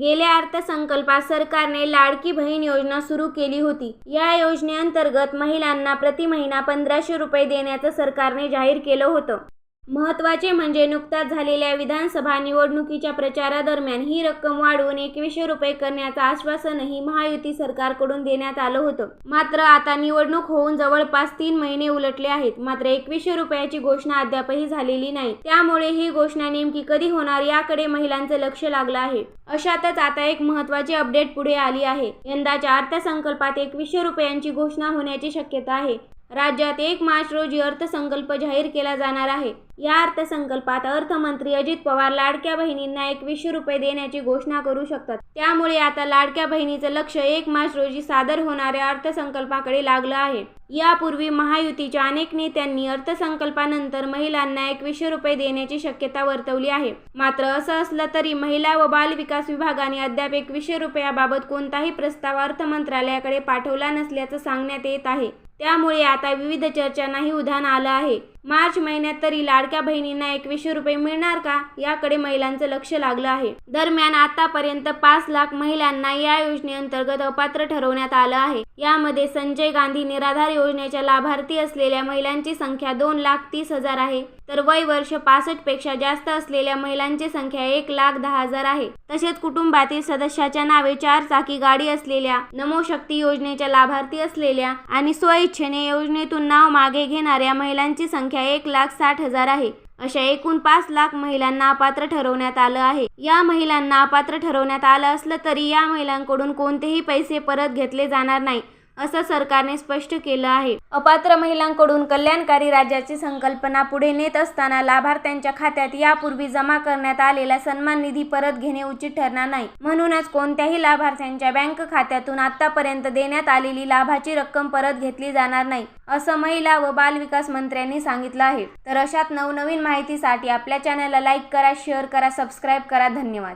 गेल्या अर्थसंकल्पात सरकारने लाडकी बहीण योजना सुरू केली होती. या योजनेअंतर्गत महिलांना प्रति महिना पंधराशे रुपये देण्याचं सरकारने जाहीर केलं होतं. महत्त्वाचे म्हणजे नुकत्याच झालेल्या विधानसभा निवडणुकीच्या प्रचारादरम्यान ही रक्कम वाढवून एकवीसशे रुपये करण्याचं आश्वासनही महायुती सरकारकडून देण्यात आलं होतं. मात्र आता निवडणूक होऊन जवळपास तीन महिने उलटले आहेत. मात्र एकवीसशे रुपयाची घोषणा अद्यापही झालेली नाही. त्यामुळे ही घोषणा नेमकी कधी होणार याकडे महिलांचं लक्ष लागलं आहे. अशातच आता एक महत्त्वाची अपडेट पुढे आली आहे. यंदाच्या अर्थसंकल्पात एकवीसशे रुपयांची घोषणा होण्याची शक्यता आहे. राज्यात एक मार्च रोजी अर्थसंकल्प जाहीर केला जाणार आहे. या अर्थसंकल्पात अर्थमंत्री अजित पवार लाडक्या बहिणींना एकवीसशे रुपये देण्याची घोषणा करू शकतात. त्यामुळे आता लाडक्या बहिणीचं लक्ष एक मार्च रोजी सादर होणाऱ्या अर्थसंकल्पाकडे लागलं आहे. यापूर्वी महायुतीच्या अनेक नेत्यांनी अर्थसंकल्पानंतर महिलांना एकवीसशे रुपये देण्याची शक्यता वर्तवली आहे. मात्र असं असलं तरी महिला व बाल विकास विभागाने अद्याप एकवीसशे रुपयाबाबत कोणताही प्रस्ताव अर्थ मंत्रालयाकडे पाठवला नसल्याचं सांगण्यात येत आहे. त्यामुळे आता विविध चर्चांनाही उधाण आलं आहे. मार्च महिन्यात तरी लाडक्या बहिणींना एकवीसशे रुपये मिळणार का? याकडे महिलांचं लक्ष लागलं आहे. दरम्यान आतापर्यंत पाच लाख महिलांना या योजनेअंतर्गत अपात्र ठरवण्यात आलं आहे. यामध्ये संजय गांधी निराधार योजनेच्या लाभार्थी असलेल्या महिलांची संख्या दोन लाख तीस हजार आहे. तर वय वर्ष पासष्टपेक्षा जास्त असलेल्या महिलांची संख्या एक लाख दहा हजार आहे. तसेच कुटुंबातील सदस्याच्या नावे चार चाकी गाडी असलेल्या नमोशक्ती योजनेच्या लाभार्थी असलेल्या आणि स्वइच्छेने योजनेतून नाव मागे घेणाऱ्या महिलांची संख्या एक लाख साठ हजार आहे. अशा एकूण पाच लाख महिलांना अपात्र ठरवण्यात आलं आहे. या महिलांना अपात्र ठरवण्यात आलं असलं तरी या महिलांकडून कोणतेही पैसे परत घेतले जाणार नाही. असं सरकारने स्पष्ट केलं आहे. अपात्र महिलांकडून कल्याणकारी राज्याची संकल्पना पुढे नेत असताना लाभार्थ्यांच्या खात्यात यापूर्वी जमा करण्यात आलेला सन्मान निधी परत घेणे उचित ठरणार नाही. म्हणूनच कोणत्याही लाभार्थ्यांच्या बँक खात्यातून आतापर्यंत देण्यात आलेली लाभाची रक्कम परत घेतली जाणार नाही असं महिला व बालविकास मंत्र्यांनी सांगितलं आहे. तर अशात नवनवीन माहितीसाठी आपल्या चॅनलला लाईक करा शेअर करा सबस्क्राईब करा. धन्यवाद.